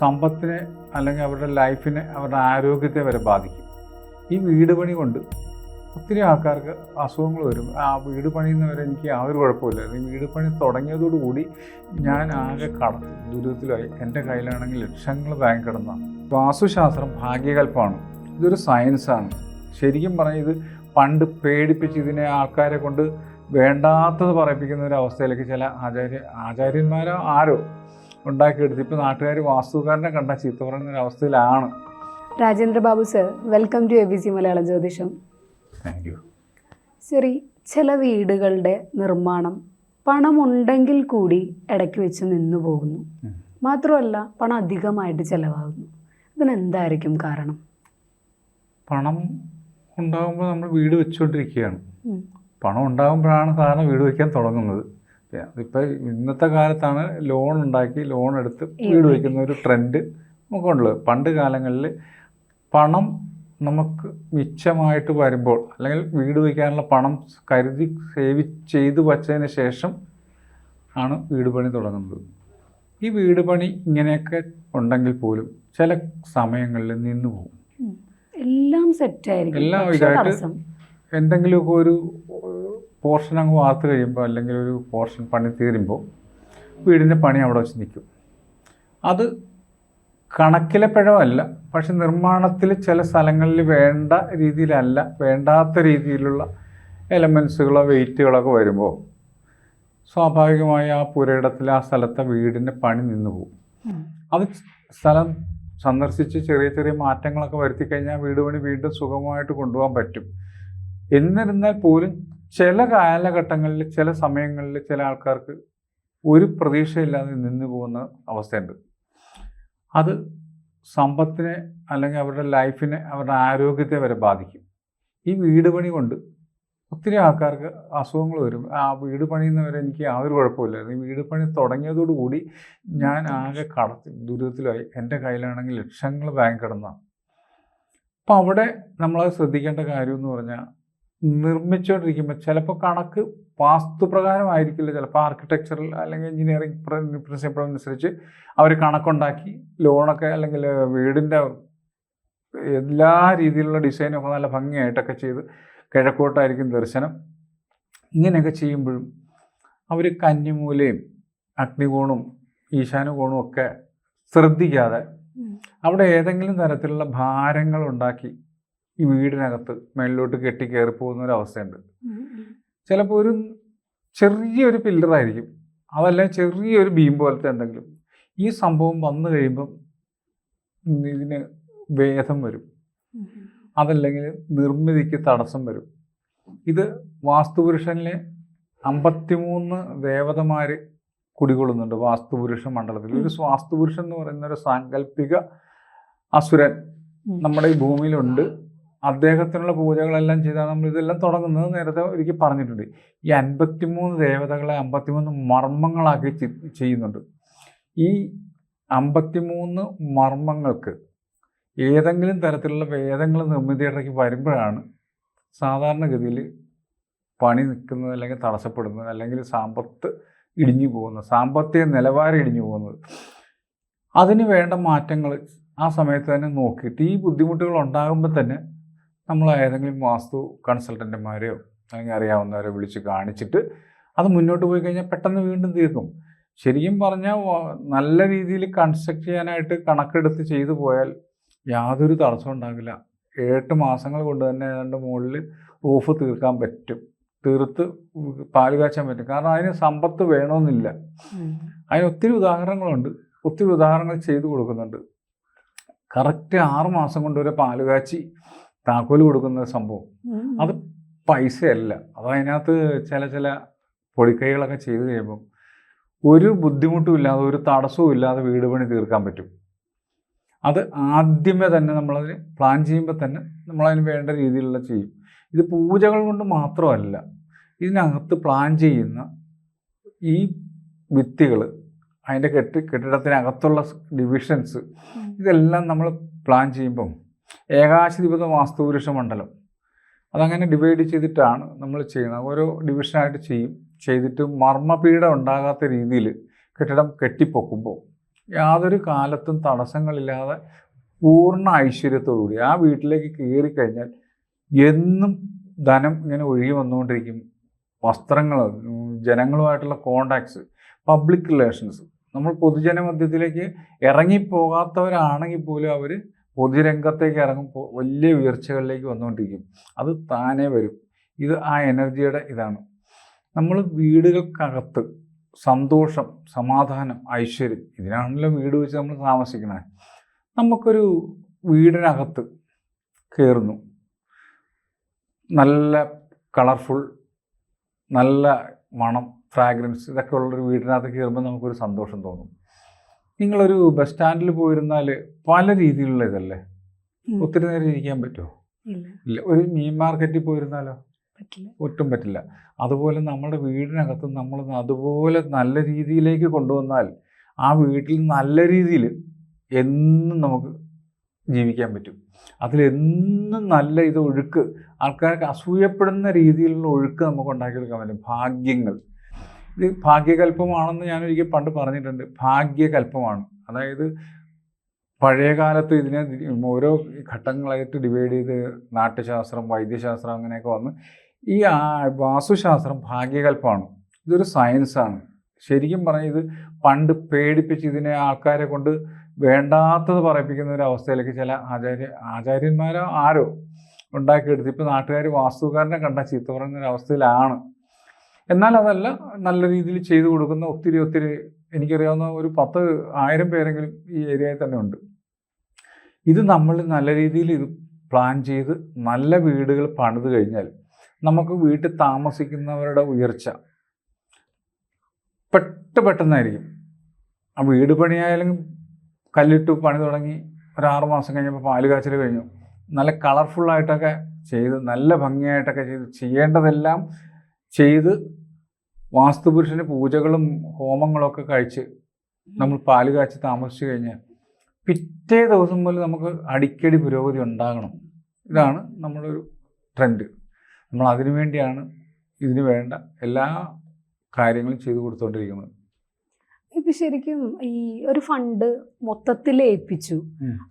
സമ്പത്തിനെ അല്ലെങ്കിൽ അവരുടെ ലൈഫിനെ അവരുടെ ആരോഗ്യത്തെ വരെ ബാധിക്കും. ഈ വീട് പണി കൊണ്ട് ഒത്തിരി ആൾക്കാർക്ക് അസുഖങ്ങൾ വരും. ആ വീട് പണിയുന്നവരെ എനിക്ക് യാതൊരു കുഴപ്പമില്ല ഈ വീട് പണി തുടങ്ങിയതോടുകൂടി ഞാൻ ആകെ കടന്നു. ദുരിതത്തിലായി. എന്റെ കയ്യിലാണെങ്കിൽ ലക്ഷങ്ങൾ ബാങ്ക് കിടന്നാണ് വാസ്തുശാസ്ത്രം ഭാഗ്യകൽപ്പമാണ് ഇതൊരു സയൻസാണ്. ശരിക്കും പറഞ്ഞാൽ ഇത് പണ്ട് പേടിപ്പിച്ച് ഇതിനെ ആൾക്കാരെ കൊണ്ട് വേണ്ടാത്തത് പറയിപ്പിക്കുന്ന ഒരു അവസ്ഥയിലേക്ക് ചില ആചാര്യ ആചാര്യന്മാരോ ആരോ ഉണ്ടാക്കിയെടുത്ത് ഇപ്പോൾ നാട്ടുകാർ വാസ്തുകാരനെ കണ്ട ചീത്ത പറയുന്ന ഒരു അവസ്ഥയിലാണ്. Rajendra Babu sir welcome to A B C Malayalam ജ്യോതിഷം. താങ്ക് യു ശരി ചില വീടുകളുടെ നിർമ്മാണം പണമുണ്ടെങ്കിൽ കൂടി ഇടയ്ക്ക് വെച്ച് നിന്നു പോകുന്നു. മാത്രമല്ല പണം അധികമായിട്ട് ചിലവാകുന്നു. ഇതിനെന്തായിരിക്കും കാരണം? പണം ഉണ്ടാകുമ്പോൾ നമ്മൾ വീട് വെച്ചുകൊണ്ടിരിക്കുകയാണ്. പണം ഉണ്ടാകുമ്പോഴാണ് സാധാരണ വീട് വയ്ക്കാൻ തുടങ്ങുന്നത്. അതിപ്പോൾ ഇന്നത്തെ കാലത്താണ് ലോൺ ഉണ്ടാക്കി ലോൺ എടുത്ത് വീട് വയ്ക്കുന്ന ഒരു ട്രെൻഡ് നമുക്കുള്ളത് പണ്ട് കാലങ്ങളിൽ പണം നമുക്ക് മിച്ചമായിട്ട് വരുമ്പോൾ അല്ലെങ്കിൽ വീട് വയ്ക്കാനുള്ള പണം കരുതി സേവ് ചെയ്ത് വച്ചതിന് ശേഷം ആണ് വീട് പണി തുടങ്ങുന്നത്. ഈ വീട് പണി ഇങ്ങനെയൊക്കെ ഉണ്ടെങ്കിൽ പോലും ചില സമയങ്ങളിൽ നിന്നു പോകും. എല്ലാം സെറ്റായിരിക്കും എല്ലാം ഇതായിട്ട് എന്തെങ്കിലുമൊക്കെ ഒരു പോർഷൻ അങ്ങ് വാർത്ത് കഴിയുമ്പോൾ അല്ലെങ്കിൽ ഒരു പോർഷൻ പണി തീരുമ്പോൾ വീടിന്റെ പണി അവിടെ വെച്ച് നിൽക്കും. അത് കണക്കിലെ പിഴവല്ല പക്ഷെ നിർമ്മാണത്തിൽ ചില സ്ഥലങ്ങളിൽ വേണ്ട രീതിയിലല്ല വേണ്ടാത്ത രീതിയിലുള്ള എലമെൻസുകളോ വെയിറ്റുകളൊക്കെ വരുമ്പോൾ സ്വാഭാവികമായി ആ പുരയിടത്തിൽ ആ സ്ഥലത്തെ വീടിന്റെ പണി നിന്നു പോകും. അത് സ്ഥലം സന്ദർശിച്ച് ചെറിയ ചെറിയ മാറ്റങ്ങളൊക്കെ വരുത്തി കഴിഞ്ഞാൽ വീട് പണി വീണ്ടും സുഖമായിട്ട് കൊണ്ടുപോകാൻ പറ്റും. എന്നിരുന്നാൽ പോലും ചില കാലഘട്ടങ്ങളിൽ ചില സമയങ്ങളിൽ ചില ആൾക്കാർക്ക് ഒരു പ്രതീക്ഷയില്ലാതെ നിന്നു പോകുന്ന അവസ്ഥയുണ്ട്. അത് സമ്പത്തിനെ അല്ലെങ്കിൽ അവരുടെ ലൈഫിനെ അവരുടെ ആരോഗ്യത്തെ വരെ ബാധിക്കും. ഈ വീട് പണി കൊണ്ട് ഒത്തിരി ആൾക്കാർക്ക് അസുഖങ്ങൾ വരും. ആ വീട് പണിയുന്നവരെ എനിക്ക് യാതൊരു കുഴപ്പമില്ലായിരുന്നു. ഈ വീട് പണി തുടങ്ങിയതോടുകൂടി ഞാൻ ആകെ കടത്തി ദുരിതത്തിലായി. എന്റെ കയ്യിലാണെങ്കിൽ ലക്ഷങ്ങൾ ബാങ്ക് കിടന്നാണ് അപ്പോൾ അവിടെ നമ്മളത് ശ്രദ്ധിക്കേണ്ട കാര്യം എന്ന് പറഞ്ഞാൽ നിർമ്മിച്ചുകൊണ്ടിരിക്കുമ്പോൾ ചിലപ്പോൾ കണക്ക് വാസ്തുപ്രകാരമായിരിക്കില്ല ചിലപ്പോൾ ആർക്കിടെക്ചറൽ അല്ലെങ്കിൽ എഞ്ചിനീയറിംഗ് പ്രിൻസിപ്പിൾ അനുസരിച്ച് അവർ കണക്കുണ്ടാക്കി ലോണൊക്കെ അല്ലെങ്കിൽ വീടിന്റെ എല്ലാ രീതിയിലുള്ള ഡിസൈനൊക്കെ നല്ല ഭംഗിയായിട്ടൊക്കെ ചെയ്ത് കിഴക്കോട്ടായിരിക്കും ദർശനം ഇങ്ങനെയൊക്കെ ചെയ്യുമ്പോഴും അവർ കന്നിമൂലയും അഗ്നികോണും ഈശാനുകോണും ഒക്കെ ശ്രദ്ധിക്കാതെ. അവിടെ ഏതെങ്കിലും തരത്തിലുള്ള ഭാരങ്ങൾ ഉണ്ടാക്കി ഈ വീടിനകത്ത് മേളിലോട്ട് കെട്ടി കയറി പോകുന്ന ഒരു അവസ്ഥയുണ്ട്. ചിലപ്പോൾ ഒരു ചെറിയൊരു പില്ലറായിരിക്കും അതല്ല ചെറിയൊരു ബീം പോലത്തെ എന്തെങ്കിലും. ഈ സംഭവം വന്നു കഴിയുമ്പം ഇതിന് ഭേദം വരും. അതല്ലെങ്കിൽ നിർമ്മിതിക്ക് തടസ്സം വരും. ഇത് വാസ്തുപുരുഷനിലെ അമ്പത്തിമൂന്ന് ദേവതമാർ കുടികൊള്ളുന്നുണ്ട് വാസ്തുപുരുഷ മണ്ഡലത്തിൽ. ഒരു വാസ്തുപുരുഷൻ എന്ന് പറയുന്ന ഒരു സാങ്കല്പിക അസുരൻ നമ്മുടെ ഈ ഭൂമിയിലുണ്ട്. അദ്ദേഹത്തിനുള്ള പൂജകളെല്ലാം ചെയ്താൽ നമ്മൾ ഇതെല്ലാം തുടങ്ങുന്നത് നേരത്തെ ഒരിക്കൽ പറഞ്ഞിട്ടുണ്ട്. ഈ അൻപത്തിമൂന്ന് ദേവതകളെ അമ്പത്തിമൂന്ന് മർമ്മങ്ങളാക്കി ചെയ്യുന്നുണ്ട്. ഈ അമ്പത്തിമൂന്ന് മർമ്മങ്ങൾക്ക് ഏതെങ്കിലും തരത്തിലുള്ള വേദങ്ങൾ നിർമ്മിതിയിടയ്ക്ക് വരുമ്പോഴാണ് സാധാരണഗതിയിൽ പണി നിൽക്കുന്നത് അല്ലെങ്കിൽ തടസ്സപ്പെടുന്നത് അല്ലെങ്കിൽ സാമ്പത്ത് ഇടിഞ്ഞു പോകുന്നത് സാമ്പത്തിക നിലവാരം ഇടിഞ്ഞു പോകുന്നത്. അതിന് വേണ്ട മാറ്റങ്ങൾ ആ സമയത്ത് തന്നെ നോക്കിയിട്ട് ഈ ബുദ്ധിമുട്ടുകൾ ഉണ്ടാകുമ്പോൾ തന്നെ നമ്മൾ ഏതെങ്കിലും വാസ്തു കൺസൾട്ടന്റുമാരെയോ അല്ലെങ്കിൽ അറിയാവുന്നവരെ വിളിച്ച് കാണിച്ചിട്ട് അത് മുന്നോട്ട് പോയി കഴിഞ്ഞാൽ പെട്ടെന്ന് വീണ്ടും തീർക്കും. ശരിക്കും പറഞ്ഞാൽ നല്ല രീതിയിൽ കൺസ്ട്രക്ട് ചെയ്യാനായിട്ട് കണക്കെടുത്ത് ചെയ്തു പോയാൽ യാതൊരു തടസ്സവും ഉണ്ടാകില്ല എട്ട് മാസങ്ങൾ കൊണ്ട് തന്നെ ഏതാണ്ട് മുകളിൽ റൂഫ് തീർക്കാൻ പറ്റും. തീർത്ത് പാൽ കാച്ചാൻ പറ്റും. കാരണം അതിന് സമ്പത്ത് വേണമെന്നില്ല. അതിന് ഒത്തിരി ഉദാഹരണങ്ങളുണ്ട്. ഒത്തിരി ഉദാഹരണങ്ങൾ ചെയ്തു കൊടുക്കുന്നുണ്ട്. കറക്റ്റ് ആറ് മാസം കൊണ്ട് ഒരു പാൽ കാച്ചി താക്കോൽ കൊടുക്കുന്ന സംഭവം. അത് പൈസയല്ല അത് അതിനകത്ത് ചില ചില പൊടിക്കൈകളൊക്കെ ചെയ്ത് കഴിയുമ്പം ഒരു ബുദ്ധിമുട്ടും ഇല്ലാതെ ഒരു തടസ്സവും ഇല്ലാതെ വീട് പണി തീർക്കാൻ പറ്റും അത് ആദ്യമേ തന്നെ നമ്മളതിന് പ്ലാൻ ചെയ്യുമ്പോൾ തന്നെ നമ്മളതിന് വേണ്ട രീതിയിലുള്ള ചെയ്യും ഇത് പൂജകൾ കൊണ്ട് മാത്രമല്ല ഇതിനകത്ത് പ്ലാൻ ചെയ്യുന്ന ഈ വിത്തികൾ അതിന്റെ കെട്ടി കെട്ടിടത്തിനകത്തുള്ള ഡിവിഷൻസ്. ഇതെല്ലാം നമ്മൾ പ്ലാൻ ചെയ്യുമ്പം ഏകാശിധിപത വാസ്തുപുരുഷ മണ്ഡലം അതങ്ങനെ ഡിവൈഡ് ചെയ്തിട്ടാണ് നമ്മൾ ചെയ്യുന്നത്. ഓരോ ഡിവിഷനായിട്ട് ചെയ്യും. ചെയ്തിട്ട് മർമ്മപീഠം ഉണ്ടാകാത്ത രീതിയിൽ കെട്ടിടം കെട്ടിപ്പൊക്കുമ്പോൾ യാതൊരു കാലത്തും തടസ്സങ്ങളില്ലാതെ പൂർണ ഐശ്വര്യത്തോടുകൂടി ആ വീട്ടിലേക്ക് കയറി കഴിഞ്ഞാൽ എന്നും ധനം ഇങ്ങനെ ഒഴുകി വന്നുകൊണ്ടിരിക്കും. വസ്ത്രങ്ങൾ ജനങ്ങളുമായിട്ടുള്ള കോണ്ടാക്ട്സ് പബ്ലിക് റിലേഷൻസ് നമ്മൾ പൊതുജന മധ്യത്തിലേക്ക് ഇറങ്ങിപ്പോകാത്തവരാണെങ്കിൽ പോലും അവർ പൊതുരംഗത്തേക്ക് ഇറങ്ങുമ്പോൾ വലിയ ഉയർച്ചകളിലേക്ക് വന്നുകൊണ്ടിരിക്കും. അത് താനേ വരും. ഇത് ആ എനർജിയുടെ ഇതാണ്. നമ്മൾ വീടുകൾക്കകത്ത് സന്തോഷം സമാധാനം ഐശ്വര്യം ഇതിനാണല്ലോ വീട് വെച്ച് നമ്മൾ താമസിക്കുന്നത് നമുക്കൊരു വീടിനകത്ത് കയറുന്നു നല്ല കളർഫുൾ നല്ല മണം ഫ്രാഗ്രൻസ് ഇതൊക്കെ ഉള്ളൊരു വീടിനകത്ത് കയറുമ്പോൾ നമുക്കൊരു സന്തോഷം തോന്നും. നിങ്ങളൊരു ബസ് സ്റ്റാൻഡിൽ പോയിരുന്നാൽ പല രീതിയിലുള്ള ഇതല്ലേ. ഒത്തിരി നേരം ഇരിക്കാൻ പറ്റുമോ ഇല്ല. ഒരു മീൻ മാർക്കറ്റിൽ പോയിരുന്നാലോ? ഒട്ടും പറ്റില്ല. അതുപോലെ നമ്മുടെ വീടിനകത്ത് നമ്മൾ അതുപോലെ നല്ല രീതിയിലേക്ക് കൊണ്ടുവന്നാൽ ആ വീട്ടിൽ നല്ല രീതിയിൽ എന്നും നമുക്ക് ജീവിക്കാൻ പറ്റും. അതിലെന്നും നല്ല ഇത് ഒഴുക്ക് ആൾക്കാർക്ക് അസൂയപ്പെടുന്ന രീതിയിലുള്ള ഒഴുക്ക് നമുക്ക് ഉണ്ടാക്കിയെടുക്കാൻ പറ്റും. ഭാഗ്യങ്ങൾ. ഇത് ഭാഗ്യകല്പമാണെന്ന് ഞാൻ ഒരിക്കൽ പണ്ട് പറഞ്ഞിട്ടുണ്ട്. ഭാഗ്യകല്പമാണ്. അതായത് പഴയ കാലത്ത് ഇതിനെ ഓരോ ഘട്ടങ്ങളായിട്ട് ഡിവൈഡ് ചെയ്ത് നാട്യശാസ്ത്രം വൈദ്യശാസ്ത്രം അങ്ങനെയൊക്കെ വന്ന് ഈ വാസ്തുശാസ്ത്രം ഭാഗ്യകല്പമാണ്. ഇതൊരു സയൻസാണ് ശരിക്കും പറഞ്ഞാൽ ഇത് പണ്ട് പേടിപ്പിച്ച് ഇതിനെ ആൾക്കാരെ കൊണ്ട് വേണ്ടാത്തത് പറയിപ്പിക്കുന്ന ഒരു അവസ്ഥയിലേക്ക് ചില ആചാര്യ ആചാര്യന്മാരോ ആരോ ഉണ്ടാക്കിയെടുത്ത് ഇപ്പോൾ നാട്ടുകാർ വാസ്തുകാരനെ കണ്ട ചീത്ത പറയുന്ന അവസ്ഥയിലാണ്. എന്നാൽ അതല്ല നല്ല രീതിയിൽ ചെയ്തു കൊടുക്കുന്ന ഒത്തിരി ഒത്തിരി എനിക്കറിയാവുന്ന ഒരു പത്ത് ആയിരം പേരെങ്കിലും ഈ ഏരിയയിൽ തന്നെ ഉണ്ട്. ഇത് നമ്മൾ നല്ല രീതിയിൽ ഇത് പ്ലാൻ ചെയ്ത് നല്ല വീടുകൾ പണിത് കഴിഞ്ഞാൽ നമുക്ക് വീട്ടിൽ താമസിക്കുന്നവരുടെ ഉയർച്ച പെട്ട് പെട്ടെന്നായിരിക്കും. ആ വീട് പണിയായാലും കല്ലിട്ടു പണി തുടങ്ങി ഒരു ആറ് മാസം കഴിഞ്ഞപ്പോൾ പാൽ കാച്ചൽ കഴിഞ്ഞു. നല്ല കളർഫുള്ളായിട്ടൊക്കെ ചെയ്ത് നല്ല ഭംഗിയായിട്ടൊക്കെ ചെയ്ത് ചെയ്യേണ്ടതെല്ലാം ചെയ്ത് വാസ്തുപുരുഷന് പൂജകളും ഹോമങ്ങളും ഒക്കെ കഴിച്ച് നമ്മൾ പാൽ കാച്ചി താമസിച്ചു കഴിഞ്ഞാൽ പിറ്റേ ദിവസം മുതൽ നമുക്ക് അടിക്കടി പുരോഗതി ഉണ്ടാകണം. ഇതാണ് നമ്മുടെ ഒരു ട്രെൻഡ് നമ്മൾ അതിനു വേണ്ടിയാണ് ഇതിന് വേണ്ട എല്ലാ കാര്യങ്ങളും ചെയ്തു കൊടുത്തോണ്ടിരിക്കുന്നത്. ഇപ്പൊ ശരിക്കും ഈ ഒരു ഫണ്ട് മൊത്തത്തിൽ ഏൽപ്പിച്ചു.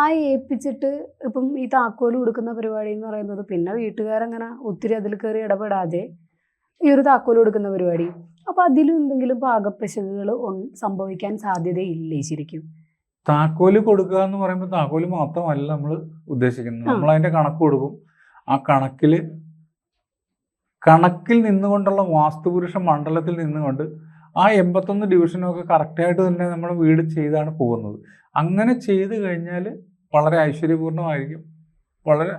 ആ ഏൽപ്പിച്ചിട്ട് ഇപ്പം ഈ താക്കോൽ കൊടുക്കുന്ന പരിപാടി എന്ന് പറയുന്നത് പിന്നെ വീട്ടുകാരങ്ങനെ ഒത്തിരി അതിൽ കയറി ഇടപെടാതെ ഈ ഒരു താക്കോൽ കൊടുക്കുന്ന പരിപാടി. അപ്പൊ അതിലും എന്തെങ്കിലും പാകപ്പിശകുകൾ സംഭവിക്കാൻ സാധ്യതയില്ലേ ശരിക്കും? താക്കോൽ കൊടുക്കുക എന്ന് പറയുമ്പോൾ താക്കോൽ മാത്രമല്ല നമ്മൾ ഉദ്ദേശിക്കുന്നത്. നമ്മൾ അതിന്റെ കണക്ക് കൊടുക്കും. ആ കണക്കിൽ കണക്കിൽ നിന്നുകൊണ്ടുള്ള വാസ്തുപുരുഷ മണ്ഡലത്തിൽ നിന്നുകൊണ്ട് ആ എൺപത്തൊന്ന് ഡിവിഷനും ഒക്കെ കറക്റ്റായിട്ട് തന്നെ നമ്മൾ വീട് ചെയ്താണ് പോകുന്നത്. അങ്ങനെ ചെയ്തു കഴിഞ്ഞാൽ വളരെ ഐശ്വര്യപൂർണമായിരിക്കും വളരെ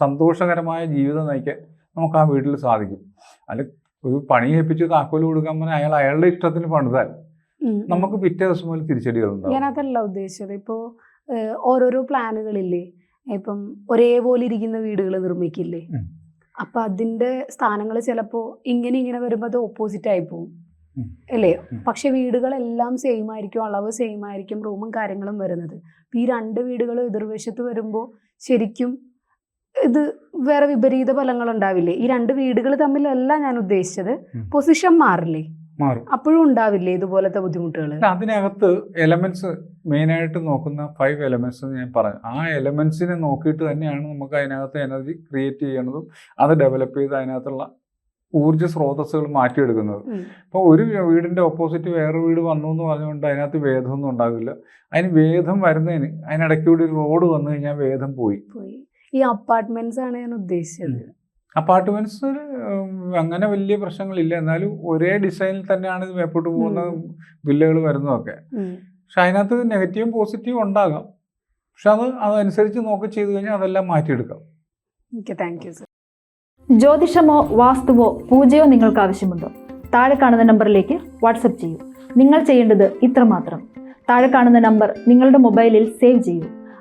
സന്തോഷകരമായ ജീവിതം നയിക്കാൻ നമുക്ക് ആ വീട്ടിൽ സാധിക്കും. അല്ല ഒരു പണി ഏൽപ്പിച്ച് താക്കോൽ കൊടുക്കാൻ പറഞ്ഞാൽ അയാൾ അയാളുടെ ഇഷ്ടത്തിന് പണിതാൽ. നമുക്ക് പിറ്റേ ദിവസം മുതൽ തിരിച്ചടികൾ ഉണ്ടാവും ഞാൻ അതല്ല ഉദ്ദേശിച്ചത്. ഇപ്പോൾ ഓരോരോ പ്ലാനുകളില്ലേ? ഇപ്പം ഒരേപോലെ ഇരിക്കുന്ന വീടുകൾ നിർമ്മിക്കില്ലേ. അപ്പൊ അതിന്റെ സ്ഥാനങ്ങൾ ചിലപ്പോ ഇങ്ങനെ ഇങ്ങനെ വരുമ്പോൾ അത് ഓപ്പോസിറ്റ് ആയി പോകും അല്ലേ. പക്ഷെ വീടുകളെല്ലാം സെയിം ആയിരിക്കും. അളവ് സെയിം ആയിരിക്കും. റൂമും കാര്യങ്ങളും വരുന്നത്. ഈ രണ്ട് വീടുകൾ എതിർവശത്ത് വരുമ്പോൾ ശരിക്കും ഇത് വേറെ വിപരീത ഫലങ്ങൾ ഉണ്ടാവില്ലേ ഈ രണ്ട് വീടുകൾ തമ്മിലല്ല ഞാൻ ഉദ്ദേശിച്ചത്. പൊസിഷൻ മാറില്ലേ? മാറും. അപ്പോഴും ഉണ്ടാവില്ലേ ഇതുപോലത്തെ ബുദ്ധിമുട്ടുകൾ അതിനകത്ത് എലമെന്റ്സ് മെയിനായിട്ട് നോക്കുന്ന ഫൈവ് എലമെന്റ്സ് ഞാൻ പറഞ്ഞു ആ എലമെന്റ്സിനെ നോക്കിയിട്ട് തന്നെയാണ് നമുക്ക് അതിനകത്ത് എനർജി ക്രിയേറ്റ് ചെയ്യണതും അത് ഡെവലപ്പ് ചെയ്ത് അതിനകത്തുള്ള ഊർജ സ്രോതസ്സുകൾ മാറ്റിയെടുക്കുന്നത്. അപ്പോൾ ഒരു വീടിന്റെ ഓപ്പോസിറ്റ് വേറെ വീട് വന്നു എന്ന് പറഞ്ഞുകൊണ്ട് അതിനകത്ത് വേദമൊന്നും ഉണ്ടാകില്ല അതിന് വേദം വരുന്നതിന് അതിനിടയ്ക്കൂടി ഒരു റോഡ് വന്നു കഴിഞ്ഞാൽ വേദം പോയി. പോയി. ഈ അപ്പാർട്ട്മെന്റ്സ് ആണ് ഞാൻ ഉദ്ദേശിച്ചത്. അപ്പാർട്ട്മെന്റ്സ് അങ്ങനെ വലിയ പ്രശ്നങ്ങളില്ല. എന്നാലും ഒരേ ഡിസൈനിൽ തന്നെയാണ് ഇത് മേപ്പോട്ട് പോകുന്ന വില്ലകൾ വരുന്നതൊക്കെ. പക്ഷെ അതിനകത്ത് നെഗറ്റീവും പോസിറ്റീവും ഉണ്ടാകാം. പക്ഷെ അത് അതനുസരിച്ച് നോക്കി ചെയ്തു കഴിഞ്ഞാൽ അതെല്ലാം മാറ്റിയെടുക്കാം. ഓക്കെ താങ്ക് യു സർ ജ്യോതിഷമോ വാസ്തുവോ പൂജയോ നിങ്ങൾക്ക് ആവശ്യമുണ്ടോ? താഴെ കാണുന്ന നമ്പറിലേക്ക് വാട്സപ്പ് ചെയ്യൂ. നിങ്ങൾ ചെയ്യേണ്ടത് ഇത്രമാത്രം. താഴെ കാണുന്ന നമ്പർ നിങ്ങളുടെ മൊബൈലിൽ സേവ് ചെയ്യൂ.